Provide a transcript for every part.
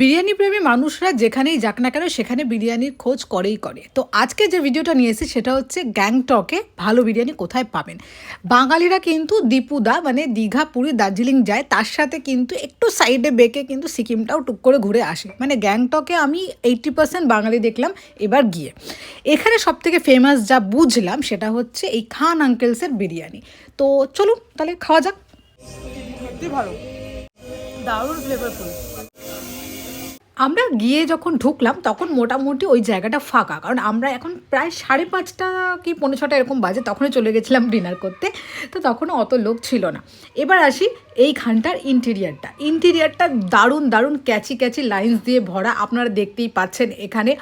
বিরিয়ানি প্রেমী মানুষরা যেখানেই যাক না কেন সেখানে বিরিয়ানির খোঁজ করেই করে। তো আজকে যে ভিডিওটা নিয়ে এসেছি সেটা হচ্ছে গ্যাংটকে ভালো বিরিয়ানি কোথায় পাবেন। বাঙালিরা কিন্তু দীপুদা মানে দীঘা, পুরী, দার্জিলিং যায়, তার সাথে কিন্তু একটু সাইডে বেঁকে কিন্তু সিকিমটাও টুক করে ঘুরে আসে। মানে গ্যাংটকে আমি এইটটি পার্সেন্ট বাঙালি দেখলাম, এবার গিয়ে। এখানে সব থেকে ফেমাস যা বুঝলাম সেটা হচ্ছে এই খান আঙ্কেলসের বিরিয়ানি। তো চলুন তাহলে খাওয়া যাক। ভালো। দারুণ ফ্লেভারফুল আমরা গিয়ে যখন ঢুকলাম, তখন মোটামুটি ওই জায়গাটা ফাঁকা। কারণ আমরা এখন প্রায় সাড়ে পাঁচটা কি পৌনে ছটা এরকম বাজে, তখনই চলে গেছিলাম ডিনার করতে। তো তখনও অত লোক ছিল না। এবার আসি এইখানটার ইন্টেরিয়ারটা ইন্টেরিয়ারটা দারুণ দারুণ ক্যাচি ক্যাচি লাইন্স দিয়ে ভরা। আপনারা দেখতেই পাচ্ছেন এখানে।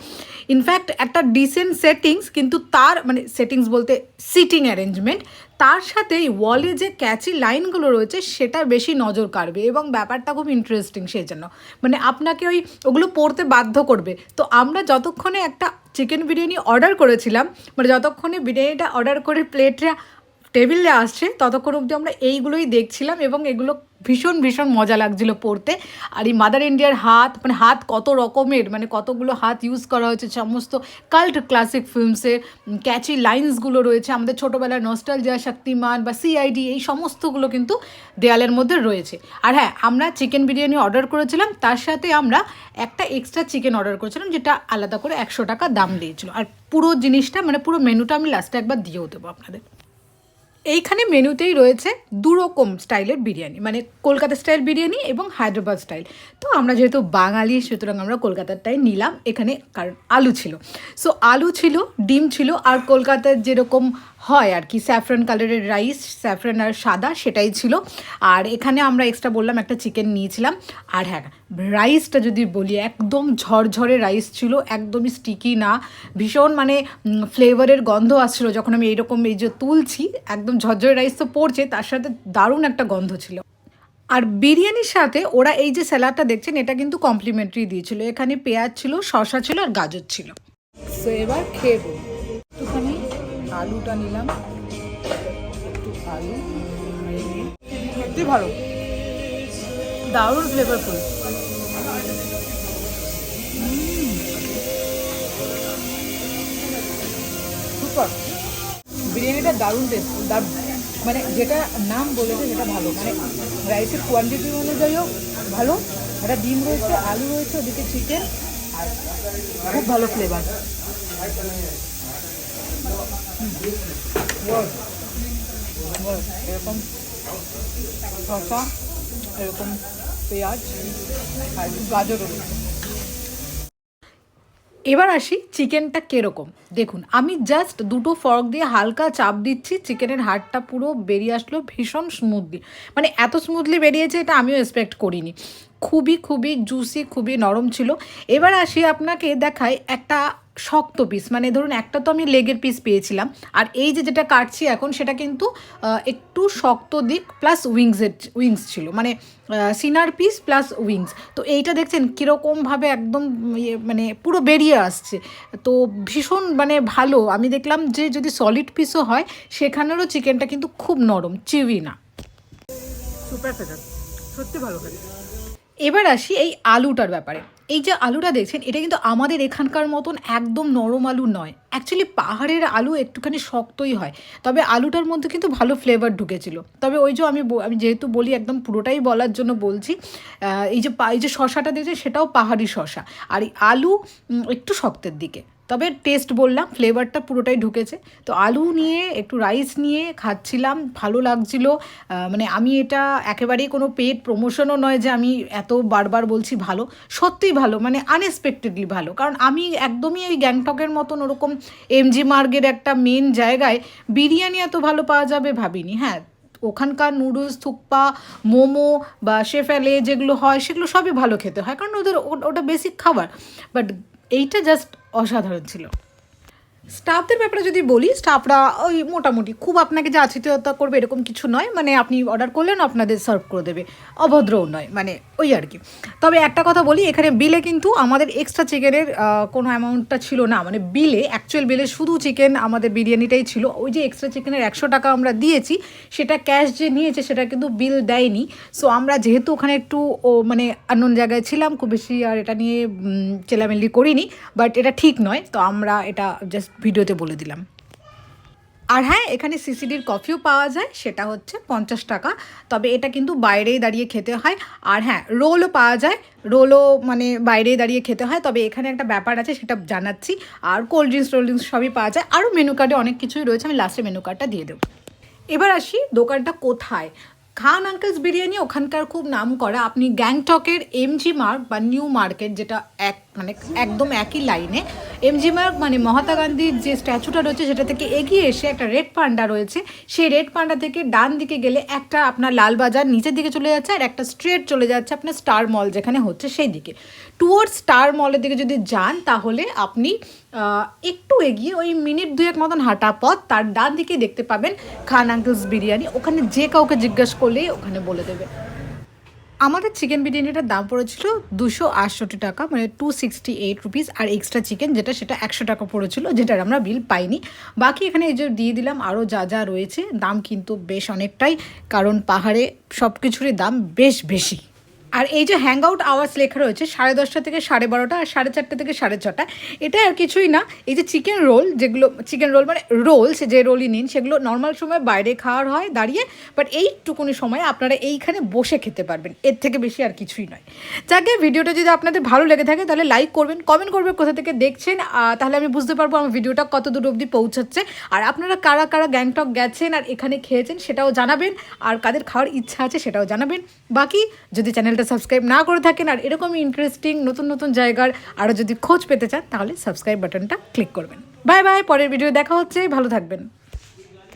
ইনফ্যাক্ট একটা ডিসেন্ট সেটিংস কিন্তু তার মানে সেটিংস বলতে সিটিং অ্যারেঞ্জমেন্ট তার সাথে এই ওয়ালে যে ক্যাচি লাইনগুলো রয়েছে, সেটা বেশি নজর কাড়বে এবং ব্যাপারটা খুব ইন্টারেস্টিং সেই জন্য মানে আপনাকে ওই ওগুলো পড়তে বাধ্য করবে। তো আমরা যতক্ষণে একটা চিকেন বিরিয়ানি অর্ডার করেছিলাম মানে যতক্ষণে বিরিয়ানিটা অর্ডার করে প্লেটটা টেবিলে আসছে, ততক্ষণ অবধি আমরা এইগুলোই দেখছিলাম এবং এগুলো ভীষণ ভীষণ মজা লাগছিল পড়তে। আর এই মাদার ইন্ডিয়ার হাত মানে হাত কত রকমের মানে কতগুলো হাত ইউজ করা হয়েছে, সমস্ত কাল্ট ক্লাসিক ফিল্মসের ক্যাচি লাইন্সগুলো রয়েছে। আমাদের ছোটোবেলার নস্টালজিয়া শক্তিমান বা সিআইডি এই সমস্তগুলো কিন্তু দেয়ালের মধ্যে রয়েছে। আর হ্যাঁ আমরা চিকেন বিরিয়ানি অর্ডার করেছিলাম, তার সাথে আমরা একটা এক্সট্রা চিকেন অর্ডার করেছিলাম, যেটা আলাদা করে একশো টাকা দাম দিয়েছিল। আর পুরো জিনিসটা মানে পুরো মেনুটা আমি লাস্টে একবার দিয়েও দেবো আপনাদের। এইখানে মেনুতেই রয়েছে দুরকম স্টাইলের বিরিয়ানি মানে কলকাতা স্টাইল বিরিয়ানি এবং হায়দ্রাবাদ স্টাইল। তো আমরা যেহেতু বাঙালি, সুতরাং আমরা কলকাতারটাই নিলাম। এখানে কারণ আলু ছিল। সো আলু ছিল, ডিম ছিল, আর কলকাতার যেরকম হয় আর কি স্যাফরন কালারের রাইস স্যাফরন আর সাদা সেটাই ছিল। আর এখানে আমরা এক্সট্রা বললাম একটা চিকেন নিয়েছিলাম। আর হ্যাঁ রাইসটা যদি বলি একদম ঝরঝরে রাইস ছিল একদমই স্টিকি না। ভীষণ মানে ফ্লেভারের গন্ধ আসছিল যখন আমি এইরকম এই যে তুলছি একদম ঝরঝরে রাইস তো পড়ছে তার সাথে দারুণ একটা গন্ধ ছিল। আর বিরিয়ানির সাথে ওরা এই যে স্যালাডটা দেখছেন এটা কিন্তু কমপ্লিমেন্টারি দিয়েছিল। এখানে পেঁয়াজ ছিল শসা ছিল আর গাজর ছিল। সো এবার খেয়ে বলি। একটুখানি আলুটা নিলাম। একটু আলু। সত্যি ভালো। দারুণ ফ্লেভারফুল সুপার। বিরিয়ানিটা দারুণ টেস্ট মানে যেটা নাম বলেছে সেটা ভালো। মানে রাইসের কোয়ান্টিটি অনুযায়ীও ভালো। একটা ডিম রয়েছে, আলু রয়েছে, ওদিকে চিকেন আর খুব ভালো ফ্লেভার এরকম শসা এরকম পেঁয়াজ আর গাজরও এবার আসি চিকেনটা কীরকম? দেখুন, আমি জাস্ট দুটো ফর্ক দিয়ে হালকা চাপ দিচ্ছি, চিকেনের হাড়টা পুরো বেরিয়ে আসলো ভীষণ স্মুথলি মানে এত স্মুথলি বেরিয়েছে এটা আমিও এক্সপেক্ট করিনি। খুবই খুবই জুসি খুবই নরম ছিল। এবার আসি আপনাকে দেখাই একটা শক্ত পিস মানে ধরুন একটা তো আমি লেগের পিস পেয়েছিলাম আর এই যে যেটা কাটছি এখন সেটা কিন্তু একটু শক্ত দিক প্লাস উইংসের উইংস ছিল মানে সিনার পিস প্লাস উইংস তো এইটা দেখছেন কীরকমভাবে একদম ইয়ে মানে পুরো বেরিয়ে আসছে। তো ভীষণ মানে ভালো আমি দেখলাম যে যদি সলিড পিসও হয় সেখানেরও চিকেনটা কিন্তু খুব নরম চিউই না। সুপার সত্যি ভালো এবার আসি এই আলুটার ব্যাপারে। এই যে আলুটা দেখছেন, এটা কিন্তু আমাদের এখানকার মতন একদম নরম আলু নয়। অ্যাকচুয়ালি পাহাড়ের আলু একটুখানি শক্তই হয়। তবে আলুটার মধ্যে কিন্তু ভালো ফ্লেভার ঢুকেছিল। তবে ওই যে আমি আমি যেহেতু বলি একদম পুরোটাই বলার জন্য বলছি এই যে এই যে শশাটা দেখছে সেটাও পাহাড়ি শশা আর আলু একটু শক্তের দিকে। তবে টেস্ট বললাম ফ্লেভারটা পুরোটাই ঢুকেছে। তো আলু নিয়ে, একটু রাইস নিয়ে খাচ্ছিলাম, ভালো লাগছিল। মানে আমি এটা একেবারেই কোনো পেড প্রমোশনও নয় যে আমি এত বারবার বলছি ভালো। সত্যিই ভালো মানে আনএক্সপেক্টেডলি ভালো। কারণ আমি একদমই ওই গ্যাংটকের মতন ওরকম এমজি মার্গের একটা মেন জায়গায় বিরিয়ানি এত ভালো পাওয়া যাবে ভাবিনি। হ্যাঁ ওখানকার নুডলস থুকপা, মোমো বা শেফেলে যেগুলো হয়, সেগুলো সবই ভালো খেতে হয়। কারণ ওদের, ওটা বেসিক খাবার। বাট এইটা জাস্ট অসাধারণ ছিল। স্টাফদের ব্যাপারে যদি বলি, স্টাফরা ওই মোটামুটি খুব আপনাকে যে আতিথেয়তা করবে এরকম কিছু নয় মানে আপনি অর্ডার করলেন, আপনাদের সার্ভ করে দেবে। অভদ্রও নয় মানে ওই আর কি। তবে একটা কথা বলি, এখানে বিলে কিন্তু আমাদের এক্সট্রা চিকেনের কোনো অ্যামাউন্টটা ছিল না। মানে বিলে অ্যাকচুয়াল বিলে শুধু চিকেন আমাদের বিরিয়ানিটাই ছিল। ওই যে এক্সট্রা চিকেনের একশো টাকা আমরা দিয়েছি, সেটা ক্যাশ যে নিয়েছে, সেটা কিন্তু বিল দেয়নি। সো আমরা যেহেতু ওখানে একটু, ও মানে অন্য জায়গায় ছিলাম, খুব বেশি আর এটা নিয়ে চেলামেলি করিনি বাট এটা ঠিক নয়। তো আমরা এটা জাস্ট ভিডিওতে বলে দিলাম। আর হ্যাঁ এখানে সিসিডির কফিও পাওয়া যায়, সেটা হচ্ছে পঞ্চাশ টাকা। তবে এটা কিন্তু বাইরেই দাঁড়িয়ে খেতে হয়। আর হ্যাঁ রোলও পাওয়া যায়। রোলও মানে বাইরেই দাঁড়িয়ে খেতে হয়। তবে এখানে একটা ব্যাপার আছে, সেটা জানাচ্ছি। আর কোল্ড ড্রিঙ্কস টোল্ড ড্রিঙ্কস সবই পাওয়া যায়। আরও মেনু কার্ডে অনেক কিছুই রয়েছে। আমি লাস্টে মেনু কার্ডটা দিয়ে দেবো। এবার আসি দোকানটা কোথায়? খান আঙ্কেলস বিরিয়ানি ওখানকার খুব নাম করা। আপনি গ্যাংটকের এম জি মার্ক বা নিউ মার্কেট যেটা এক মানে একদম একই লাইনে এম জি মার্ক মানে মহাত্মা গান্ধীর যে স্ট্যাচুটা রয়েছে সেটা থেকে এগিয়ে এসে একটা রেড পান্ডা রয়েছে। সেই রেড পান্ডা থেকে ডান দিকে গেলে একটা আপনার লালবাজার নিচের দিকে চলে যাচ্ছে আর একটা স্ট্রেট চলে যাচ্ছে আপনার স্টার মল যেখানে হচ্ছে সেই দিকে। টুয়ার্ড স্টার মলের দিকে যদি যান, তাহলে আপনি একটু এগিয়ে ওই মিনিট দুয়েক মতন হাঁটা পথ তার ডান দিকে দেখতে পাবেন খান আঙ্কেলস বিরিয়ানি। ওখানে যে কাউকে জিজ্ঞাসা করলেই ওখানে বলে দেবে। আমাদের চিকেন বিরিয়ানিটার দাম পড়েছিল দুশো আটষট্টি টাকা মানে টু সিক্সটি এইট রুপিস আর এক্সট্রা চিকেন যেটা, সেটা একশো টাকা পড়েছিল, যেটার আমরা বিল পাইনি। বাকি এখানে এই যে দিয়ে দিলাম আরও যা যা রয়েছে, দাম কিন্তু বেশ অনেকটাই, কারণ পাহাড়ে সব কিছুরই দাম বেশ বেশি। আর এই যে হ্যাং আউট আওয়ার্স লেখা রয়েছে, সাড়ে দশটা থেকে সাড়ে বারোটা আর সাড়ে চারটে থেকে সাড়ে ছটা, এটা আর কিছুই না। এই যে চিকেন রোল যেগুলো চিকেন রোল মানে রোলস যে রোলই নিন, সেগুলো নর্মাল সময় বাইরে খাওয়ার হয় দাঁড়িয়ে বাট এইটুকুনি সময় আপনারা এইখানে বসে খেতে পারবেন। এর থেকে বেশি আর কিছুই নয়। যাকে ভিডিওটা যদি আপনাদের ভালো লেগে থাকে, তাহলে লাইক করবেন কমেন্ট করবেন কোথা থেকে দেখছেন তাহলে আমি বুঝতে পারব আমার ভিডিওটা কত দূর অবধি পৌঁছাচ্ছে। আর আপনারা কারা কারা গ্যাংটক গেছেন আর এখানে খেয়েছেন সেটাও জানাবেন, আর কাদের খাওয়ার ইচ্ছা আছে সেটাও জানাবেন। বাকি, যদি চ্যানেলটা সাবস্ক্রাইব না করে থাকেন আর এরকমই ইন্টারেস্টিং নতুন নতুন জায়গার আরও যদি খোঁজ পেতে চান, তাহলে সাবস্ক্রাইব বাটনটা ক্লিক করবেন। বাই বাই পরের ভিডিও দেখা হচ্ছে, ভালো থাকবেন।